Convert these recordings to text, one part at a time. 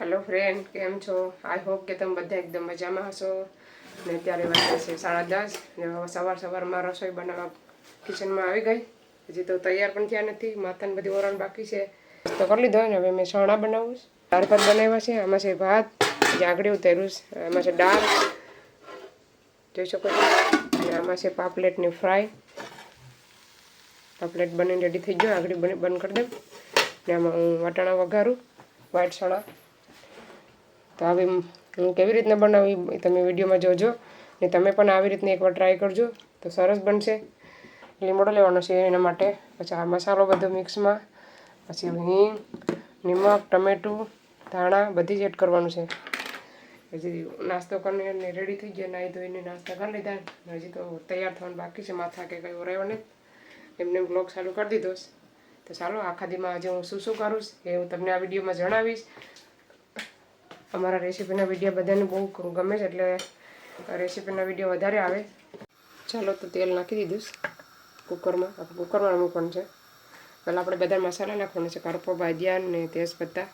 Hello friend કેમ છો? I hope કે તમે બધા એકદમ મજામાં હશો. ને અત્યારે વાગે છે સાડા દસ ને સવાર સવારમાં રસોઈ બનાવવા કિચનમાં આવી ગઈ. હજી તો તૈયાર પણ થયા નથી. માથાને બધી ઓરણ બાકી છે. તો કરી લીધો ને હવે મેં સણા બનાવું છું. દાળ ભાત બનાવ્યા છે. આમાં છે ભાત જે આગળ ઉતાર્યું છે. આમાં છે દાળ. જોઈ શકો છો? અને આમાં છે પાપલેટની ફ્રાય. પાપલેટ બનીને રેડી થઈ ગયો. આગળ બની બંધ કરી દઉં. ને આમાં હું વટાણા વઘારું. વ્હાઈટ સણા તો આવી હું કેવી રીતના બનાવું એ તમે વિડીયોમાં જોજો ને તમે પણ આવી રીતને એકવાર ટ્રાય કરજો. તો સરસ બનશે. લીમડો લેવાનો છે એના માટે. પછી આ મસાલો બધો મિક્સમાં પછી હિંગ, નિમક, ટમેટું, ધાણા બધી જ એડ કરવાનું છે. હજી નાસ્તો કરીને રેડી થઈ ગયા. નાહી ધોઈને નાસ્તા કરી લીધા. હજી તો તૈયાર થવાનું બાકી છે. માથા કે કંઈ ઓરાયો નહીં એમને બ્લોગ ચાલુ કરી દીધો તો ચાલો, આખા દીમાં આજે હું શું શું કરું એ હું તમને આ વિડીયોમાં જણાવીશ. અમારા રેસીપીના વીડિયો બધાને બહુ ગમે છે એટલે રેસીપીના વીડિયો વધારે આવે. ચાલો તો તેલ નાખી દીધું કુકરમાં. આપણે કુકરમાં મૂકવાનું છે. પહેલાં આપણે બધા મસાલા નાખવાના છે. કરપો, ભાજિયા ને તેજપત્તા.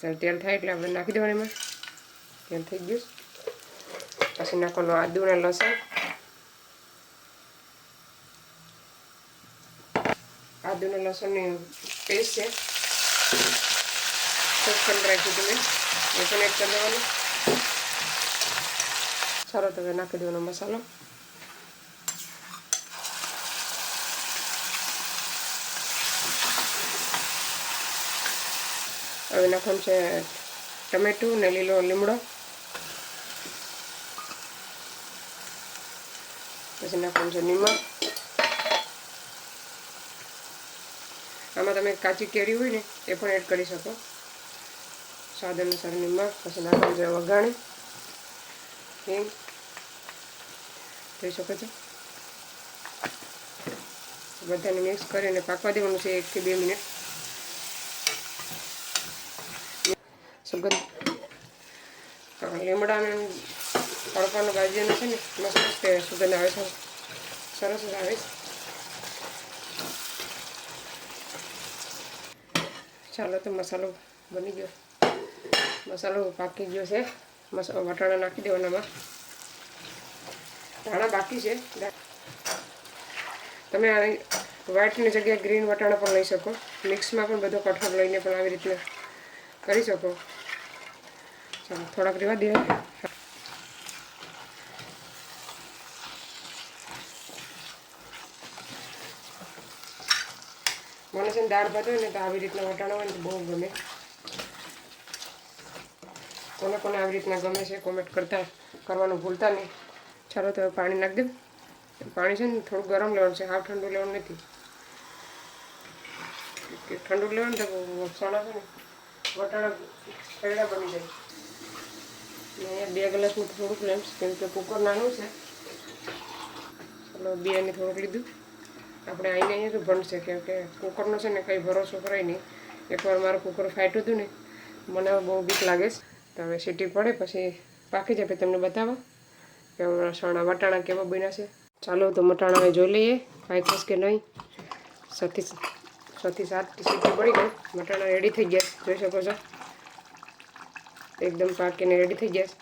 તો તેલ થાય એટલે આપણે નાખી દેવાનું એમાં. તેલ થઈ ગયું પછી નાખવાનું આદુ ને લસણ. આદુ ને લસણની પેસ્ટ છે. સસ્પેન્ડ રાખ્યું હતું મેં એ પણ એડ કરી દેવાનું. સારો તો નાખી દેવાનો મસાલો. હવે નાખવાનું છે ટમેટું ને લીલો લીમડો. પછી નાખવાનું છે નિમક. આમાં તમે કાચી કેરી હોય ને, એ પણ એડ કરી શકો. સ્વાદ અનુસાર નિમક પછી નાખવાનું જોઈએ વઘાણી. હિંગ જોઈ શકો છો? બધાને મિક્સ કરીને પાકવા દેવાનું છે એકથી બે મિનિટ. સુગંધ લીમડાને તડકાનો ભાજીનો છે ને, મસ્ત મસ્ત સુગંધ આવે છે. સરસ આવે છે. ચાલો તો મસાલો બની ગયો. મસાલો પાકી ગયો છે. મસાલો વટાણા નાખી દેવાનામાં ધાણા બાકી છે. તમે આ વ્હાઈટની જગ્યાએ ગ્રીન વટાણા પણ લઈ શકો. મિક્સમાં પણ બધો કઠોળ લઈને પણ આવી રીતના કરી શકો. ચાલો, થોડાક રેવા દે. મને છે ને દાળ ભાત હોય ને તો આવી રીતના વટાણા હોય ને બહુ ગમે. કોને કોને આવી રીતના ગમે છે કોમેન્ટ કરતા કરવાનું ભૂલતા નહીં. ચાલો તો પાણી નાખી દઉં. પાણી છે ને થોડું ગરમ લેવાનું છે. હાફ ઠંડુ લેવાનું નથી. ઠંડુ લેવાનું તો સણા છે ને, વટાણા પેડા બની જાય. અહીંયા બે ગ્લાસનું થોડુંક લેમ કેમ કે કુકર નાનું છે. ચાલો બે થોડુંક લીધું. આપણે આવીને અહીંયા તો ભણશે, કેમ કે કુકરનો છે ને કંઈ ભરોસો કરાય નહીં. એકવાર મારું કુકર ફાટ્યું હતું ને, મને બહુ બીક લાગે છે. તો હવે સીટી પડે, પછી પાકી જાય તમને બતાવો કે હમણાં વટાણા કેવા બન્યા છે. ચાલો તો મટાણા જોઈ લઈએ પાક્યા છે કે નહીં. સતી છથી સાત સીટી પડી ગઈ મટાણા રેડી થઈ ગયા, જોઈ શકો છો. એકદમ પાકીને રેડી થઈ ગયા.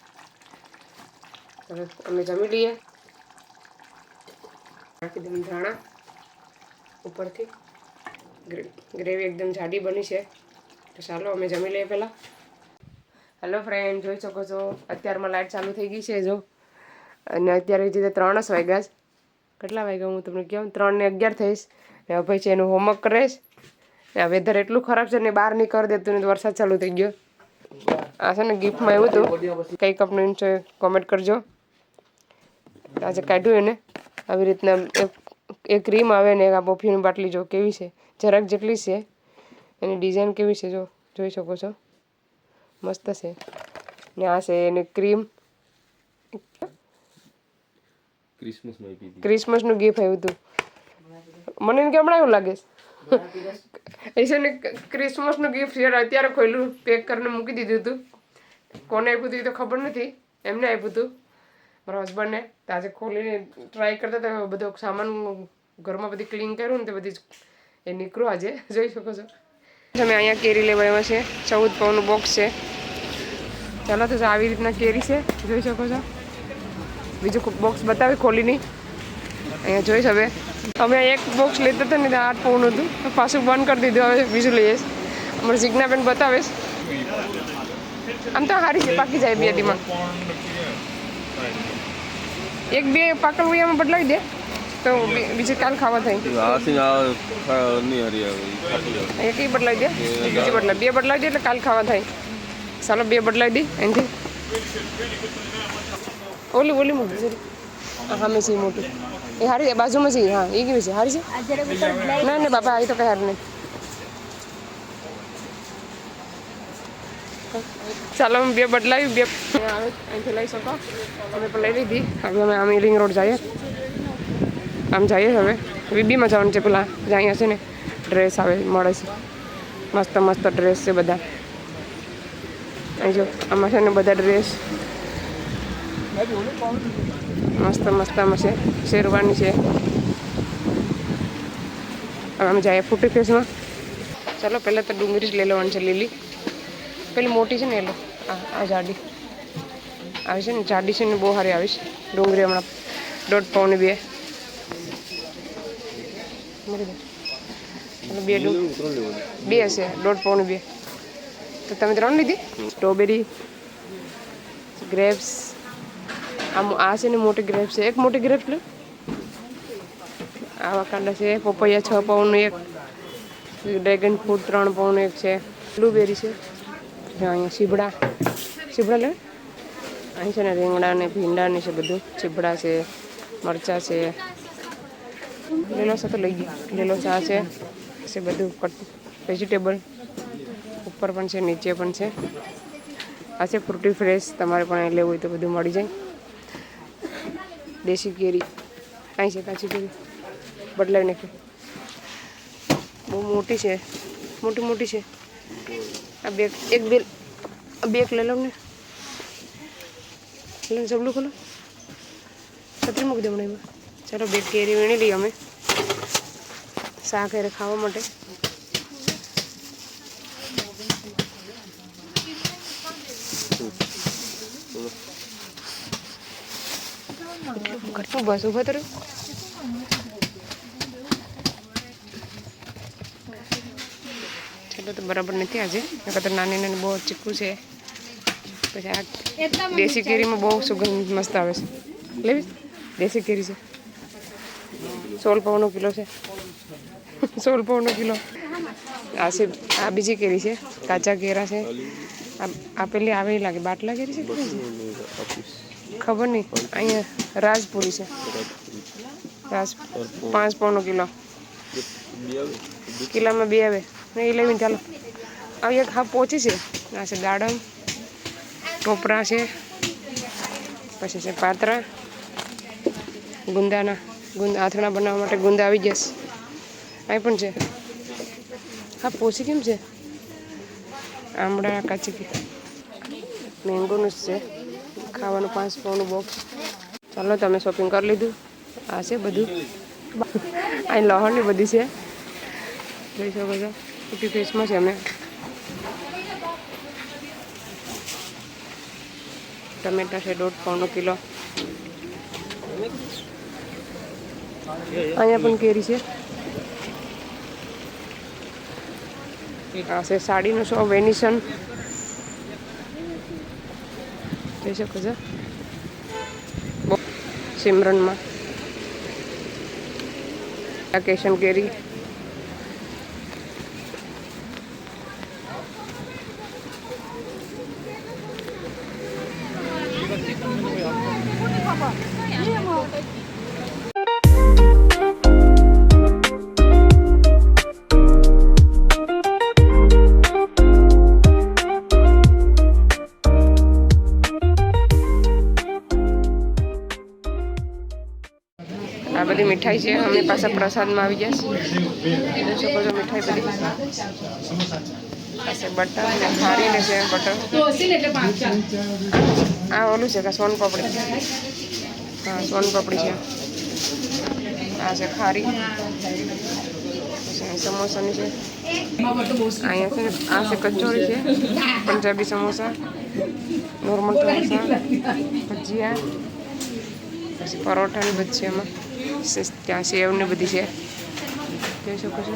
હવે અમે જમી લઈએ. નાખી દઉં ધાણા ઉપરથી. ગ્રેવી એકદમ જાડી બની છે. તો ચાલો અમે જમી લઈએ પહેલાં. હેલો ફ્રેન્ડ જોઈ શકો છો અત્યારમાં લાઇટ ચાલુ થઈ ગઈ છે, જો. અને અત્યારે જે ત્રણ જ વાગ્યા છે. કેટલા વાગ્યા હું તમને કહું? ત્રણ ને અગિયાર થઈશ. ને ભાઈ છે એનું હોમવર્ક કરીશ. ને વેધર એટલું ખરાબ છે ને, બહાર નહીં કરી દેતું ને વરસાદ ચાલુ થઈ ગયો. આ છે ને ગિફ્ટમાં એવું હતું. કઈ કંપનીનું છે કોમેન્ટ કરજો. આજે કાઢ્યું એને. આવી રીતના એક ક્રીમ આવે ને આ બફીની બાટલી જો, કેવી છે? જરાક જેટલી છે. એની ડિઝાઇન કેવી છે, જો, જોઈ શકો છો. મસ્ત છે. ને આ છે એની ક્રીમ ક્રિસમસનું ગિફ્ટ આવ્યું હતું મને એમ કે હમણાં એવું લાગે એ છે ને ક્રિસમસનું ગિફ્ટ છે અત્યારે ખોલ્યું પેક કરીને મૂકી દીધું હતું કોને આપ્યું હતું એ તો ખબર નથી. એમને આપ્યું હતું મારા હસબન્ડને આજે ખોલીને ટ્રાય કરતા હતા બધો સામાન ઘરમાં બધી ક્લીન કર્યું ને તે બધી એ નીકળ્યું આજે. જોઈ શકો છો. તમે અહીંયા કેરી લેવા આવ્યા છે ચૌદ પાઉનું બોક્સ છે. ચાલો તો આવી રીતના કેરી છે જોઈ શકો છો. બીજું બોક્સ બતાવે ખોલીની અહીંયા જોઈશ હવે. અમે એક બોક્સ લેતા હતા ને ત્યાં આઠ પાઉનું હતું તો પાછું બંધ કરી દીધું હવે બીજું લઈએ. અમારે જીજ્ઞાબેન બતાવીશ આમ તો સારી છે પાકી જાય બે ટીમાં. એક બે પાકલ વૈયામાં બદલાવી દે. તો બીજું કાલ ખાવા થાય. એક બદલાવી દે બીજી બદલાવી બે બદલાવી દે એટલે કાલ ખાવા થાય. ચાલો બે બદલાવી દે એનાથી. ઓલી ઓલી મોટી છે હા મેં છે મોટી. એ હારી છે બાજુમાં છે હા એ કેવી છે? હારી છે? ના ના બાપા આ તો કઈ હારી નહીં. ચાલો અમે બે બદલાવી બે આવે અહીંથી લઈ શકો. અમે પણ લઈ લીધી. હવે અમે આમ રિંગ રોડ જઈએ. આમ જઈએ હવે. વીબીમાં જવાનું છે પેલા. જ્યાં અહીંયા છે ને ડ્રેસ આવે મળે છે. મસ્ત મસ્ત ડ્રેસ છે બધા. જો, આમાં છે ને બધા ડ્રેસ મસ્ત મસ્ત આમાં છે, શેરવાની છે. હવે અમે જઈએ ફૂટી ફેસમાં ચાલો, પહેલાં તો ડુંગળી જ લઈ લેવાની છે લીલી. પેલી મોટી છે ને એ લો આ જાડી. આવી છે ને, જાડી છે ને, બહુ સારી આવીશ ડુંગળી હમણાં દોઢ પાઉની બે. જાય બે. બે હશે, દોઢ પાઉની બે. તો તમે ત્રણ લીધી? સ્ટ્રોબેરી ગ્રેપ્સ આમ આ છે ને મોટી ગ્રેપ્સ છે. એક મોટી ગ્રેપ્સ લો. આવા કાંડા છે. પપૈયા છ પાઉન્ડનું એક. ડ્રેગન ફ્રૂટ ત્રણ પાઉન્ડનું એક છે. બ્લુબેરી છે. અહીંયા સીબડા સીબડા લે. અહીં છે ને રીંગણા ને ભીંડા ને છે બધું. ચીબડા છે મરચાં છે. લીલો સા તો લઈ ગઈ લીલો ચા છે. છે બધું વેજીટેબલ ઉપર પણ છે, નીચે પણ છે. આ છે ફ્રૂટી ફ્રેશ, તમારે પણ લેવું હોય તો બધું મળી જાય. દેશી કેરી. અહીં છે કાચી કેરી. બદલાવી નાખી. બહુ મોટી છે. મોટી મોટી છે. આ બેગ એક બે બેગ લઈ લઉં ને. લે જબલું ખોલો. છત્રી મૂકી દઉં મને એમાં. ચાલો, બે કેરી વીણી લઈએ અમે. શાક ખાવા માટે. ઘરનું બસ ઊભા તરું રહ્યો. તો બરાબર નથી આજે નકર તો નાની નાની બહુ ચીકું છે પછી આ દેશી કેરીમાં બહુ સુગંધ મસ્ત આવે છે લેવી દેશી કેરી છે સોળ પાઉનો કિલો છે સોળ પાઉનો કિલો આ છે આ બીજી કેરી છે કાચા કેરા છે આ આ પેલી આવેલી લાગે બાટલા કેરી છે. ખબર નહીં અહીંયા રાજપુરી છે રાજ પાંચ પાઉનો કિલો કિલોમાં બે આવે ને એ લેવીને ચાલો આ એક હા પહોંચી છે આ છે દાડમ ટોપરા છે પછી છે પાત્રા ગુંદાના ગુંદ આથણા બનાવવા માટે ગુંદા આવી જશે અહીં પણ છે હા પોસી કેમ છે આમળા કાચી મેંગોનું જ છે ખાવાનું પાંચ પાઉનું બોક્સ ચાલો, તમે શોપિંગ કરી લીધું. આ છે બધું. અહીં લહણની બધી છે. જોઈ શકો છો. ફિફ્ટી ફેસમાં છે અમે ટમેટા છે દોઢ પોણો કિલો. અહીંયા પણ કેરી છે. આ છે સાડીનો શો વેનિશન. જોઈ શકો છો. સિમરનમાં. વેકેશન કેરી મીઠાઈ છે, અમે પાછા પ્રસાદમાં આવી ગયા છીએ. બધો મીઠાઈ બધી. પાસે બટર ને ખારી ને છે, બટર. આ ઓલું છે, કે સોન પાપડી હા સોન પાપડી છે. આ છે ખારી. સમોસાની છે. અહીંયા છે, આ છે કચોરી છે, પંજાબી સમોસા, નોર્મલ સમોસા, ભજીયા, પછી પરોઠાની સે- ત્યાં સેવ ને બધી છે જોઈ શકો છો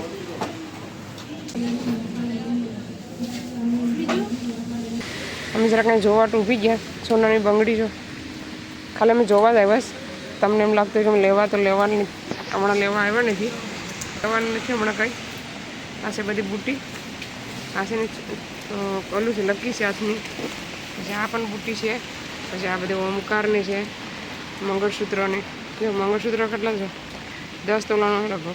અમે જરાક જોવા તો ઊભી ગયા સોનાની બંગડી જો ખાલી અમે જોવા જ આવ્યા તમને એમ લાગતું કે અમે લેવા તો લેવાની હમણાં લેવા આવ્યા નથી લેવાનું નથી હમણાં કંઈ છે બધી બુટ્ટી આ છે ઓલું છે લકી છે હાથની પછી આ પણ બુટ્ટી છે પછી આ બધી ઓમકારની છે મંગળસૂત્રની જો મંગળસૂત્ર કેટલા છે? દસ તોલાનો લગભગ.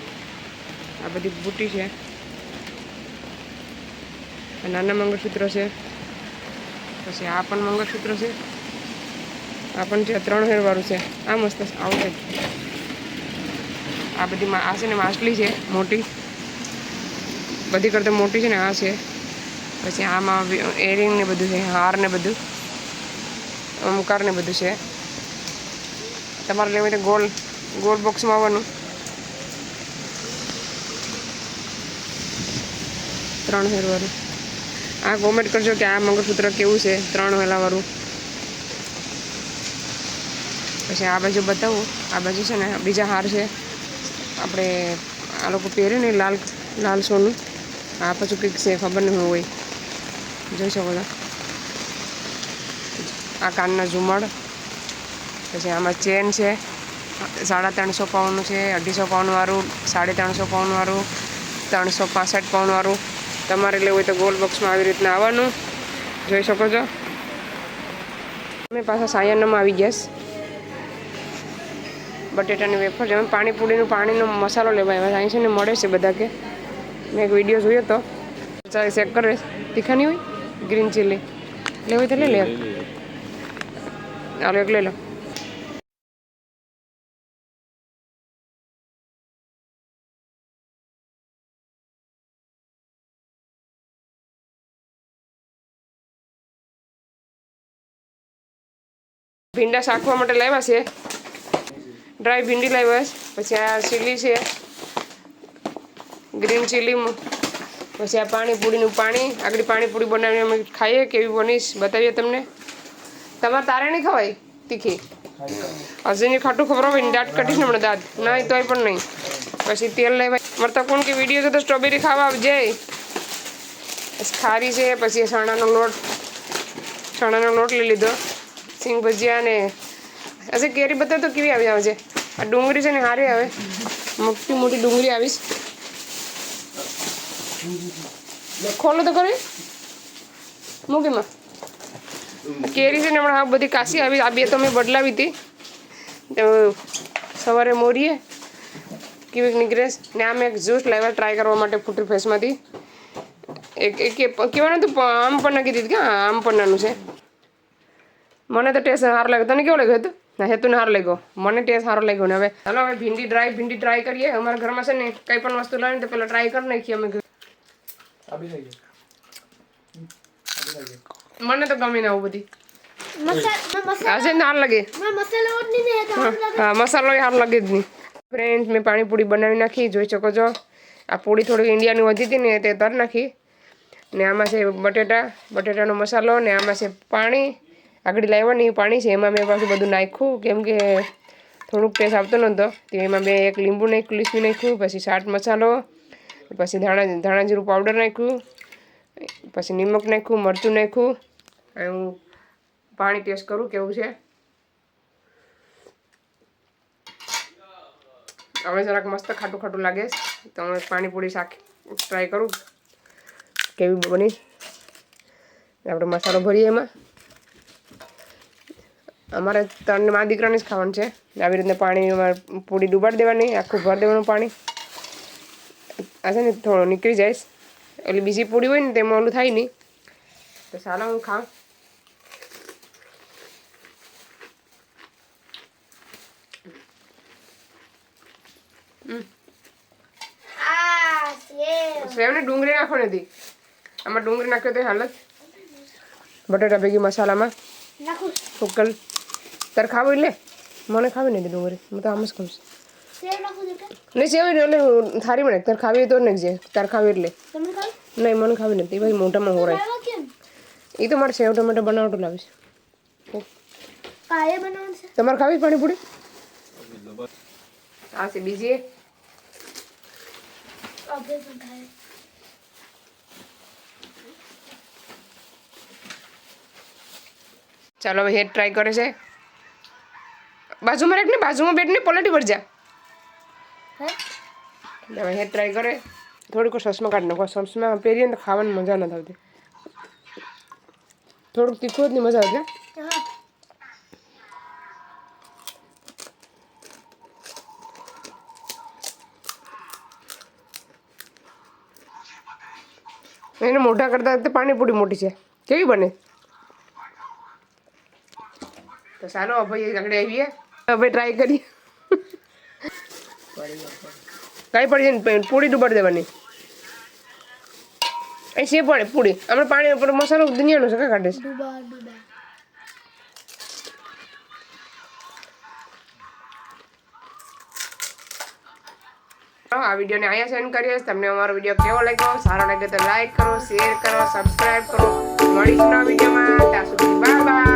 આ બધી બુટ્ટી છે. નાના મંગળસૂત્ર છે. પછી આ પણ મંગળસૂત્ર છે. આ પણ છે, ત્રણ હેરવાળું છે. આ મસ્ત આવું છે. આ બધી આ છે ને માછલી છે, મોટી. બધી કરતાં મોટી છે ને આ છે. પછી આમાં એરિંગ ને બધું છે, હાર ને બધું. અમકાર ને બધું છે. તમારે લેવું તો ગોલ ગોલ બોક્સમાં આવવાનું. ત્રણ હેરવાળું. આ કોમેન્ટ કરજો કે આ મંગળસૂત્ર કેવું છે, ત્રણ વેલાવાળું પછી આ બાજુ બતાવું. આ બાજુ છે ને બીજા હાર છે. આપણે આ લોકો પહેરે ને લાલ લાલ સોનું. આ પાછું કંઈક છે, ખબર નહીં હોય. જોઈ શકો આ કાનના ઝુમડ. પછી આમાં ચેન છે સાડા ત્રણસો પાઉન્ડનું છે અઢીસો પાઉન્ડવાળું સાડી ત્રણસો પાઉન્ડવાળું ત્રણસો પાસઠ પાઉન્ડવાળું. તમારે લેવું હોય તો ગોલ બોક્સમાં આવી રીતના આવવાનું. જોઈ શકો છો. અમે પાછા સાયાનામાં આવી ગયા બટેટાની વેફર છે. અમે પાણીપુરીનું પાણીનો મસાલો લેવા આવ્યા અહીં છે ને મળે છે બધા કે મેં એક વીડિયો જોયો તો. ચાલ ચેક કરે. તીખાની હોય? ગ્રીન ચીલી લેવી હોય તો લઈ લે. હાલો એક લઈ લો. ભીંડા શાકવા માટે લાવ્યા છે. ડ્રાય ભીંડી લાવ્યા છે. પછી આ ચીલી છે. ગ્રીન ચીલી પછી આ પાણીપુરીનું પાણી. આગળ પાણીપુરી બનાવીને અમે ખાઈએ કેવી બનીશ બતાવીએ તમને. તમારે તારે નહીં ખવાય? તીખી. હજી ખાટું ખબર હોય ને, દાંત કાઢીશ ને હમણાં દાંત. ના તોય પણ નહીં. પછી તેલ લેવાય. મળતા કોણ કે વીડિયો તો સ્ટ્રોબેરી ખાવા આવજે. ખારી છે, પછી ચણાનો લોટ. ચણાનો લોટ લઈ લીધો. સિંગ ભજીયા ને અચ્છા કેરી બધા તો કેવી આવી આવજે. આ ડુંગળી છે ને હારી આવે. મોટી મોટી ડુંગળી આવીશ. ખોલો તો કરી મૂકીમાં. કેરી છે ને હમણાં આ બધી કાશી આવી. આ બે તો મેં બદલાવી હતી. સવારે મોરીએ કેવી નીકળેશ ને ને આમ એક જ્યુસ લાવ્યા ટ્રાય કરવા માટે ફૂટી ફેસમાંથી એક એક કહેવાનું હતું? આમ પણ નાખી દીધી કે આમ પણ નાનું છે. મને તો ટેસ્ટ સારો લાગ્યો. તને કેવો લાગ્યો હતું? ના હેતુને સારો લાગ્યો. મને ટેસ્ટ સારો લાગ્યો ને હવે. ચાલો હવે ભીંડી ડ્રાય ભીંડી ટ્રાય કરીએ. અમારા ઘરમાં છે ને કંઈ પણ વસ્તુ લાવીને તો પહેલાં ટ્રાય કરી નાખીએ અમે મને તો ગમે ને આવું બધી. આજે ને હાર લાગે. હા મસાલો એ લાગે જ નહીં. ફ્રેન્ડ મેં પાણીપુરી બનાવી નાખી. જોઈ શકો છો. આ પૂરી થોડી ઇન્ડિયાની વધી હતી ને તે તર નાખી. ને આમાં છે બટેટા. બટેટાનો મસાલો ને આમાં છે પાણી. આગળ લાવવાની પાણી છે, એમાં મેં પાછું બધું નાખ્યું. કેમ કે થોડુંક ટેસ્ટ આવતો નહોતો. તો એમાં મેં એક લીંબુ નાખ્યું લીસવી નાખ્યું, પછી ચાટ મસાલો, પછી ધાણા ધાણા જીરું પાવડર નાખ્યું, પછી નિમક નાખ્યું, મરચું નાખ્યું. હું પાણી ટેસ્ટ કરું કેવું છે. હવે જરાક મસ્ત ખાટું ખાટું લાગે તો હું પાણીપુરી શાક ટ્રાય કરું. કેવી બની. આપણે મસાલો ભરીએ એમાં. અમારે ત્રણ મા દીકરાને જ ખાવાનું છે. આવી રીતના પાણી અમારે પૂરી ડૂબાડી દેવાની આખું ભર દેવાનું પાણી. આ છે ને થોડું નીકળી જાય. એટલે બીજી પૂરી હોય ને તેમાં ઓલું થાય નહીં. તો ચાલો હું ખાઉં. સેવને ડુંગળી નાખવાની હતી. આમાં ડુંગળી નાખ્યો તો હાલત બટાટા ભેગી મસાલામાં. ફૂકલ. તારે ખાવું લે. મને ખાવી નથી ડુંગળી હું તો આમ જ ખાઉં નહીં સેવ એટલે થારી મને તારે ખાવી તો તો નાખજે તારે ખાવી એટલે. નહીં, મને ખાવી નથી. ભાઈ મોટામાં હોરાય. એ તો મારે સેવ ટમેટો બનાવટો લાવીશ. તમારે ખાવી પાણીપુરી? આ બીજી. ચાલો હવે હેડ ટ્રાય કરે છે. બાજુમાં રાખને બાજુમાં બેઠ ને પલટી પર જા હે હવે હેડ ટ્રાય કરે. થોડીક સસમાં કાઢી નાખો. સસમાં પહેરીએ ને તો ખાવાની મજા નથી આવતી. થોડુંક તીખું જ નહીં મજા આવતી હે. એને મોઢા કરતા પાણીપુરી મોટી છે. કેવી બને? તો ચાલો ભાઈ આગળ આવીએ. હવે ટ્રાય કરીએ. કઈ પડી ને પૂરી ડૂબાડી દેવાની. અહીં છે પડે પૂરી. આપણે પાણી ઉપર મસાલો દુનિયાનો છે કાઢે છે આ વિડીયોને અહીંયા સેન્ડ કરીએ. તમને અમારો વીડિયો કેવો લાગ્યો? સારો લાગ્યો તો લાઈક કરો શેર કરો સબસ્ક્રાઈબ કરો. મળીશું નવા વિડીયોમાં.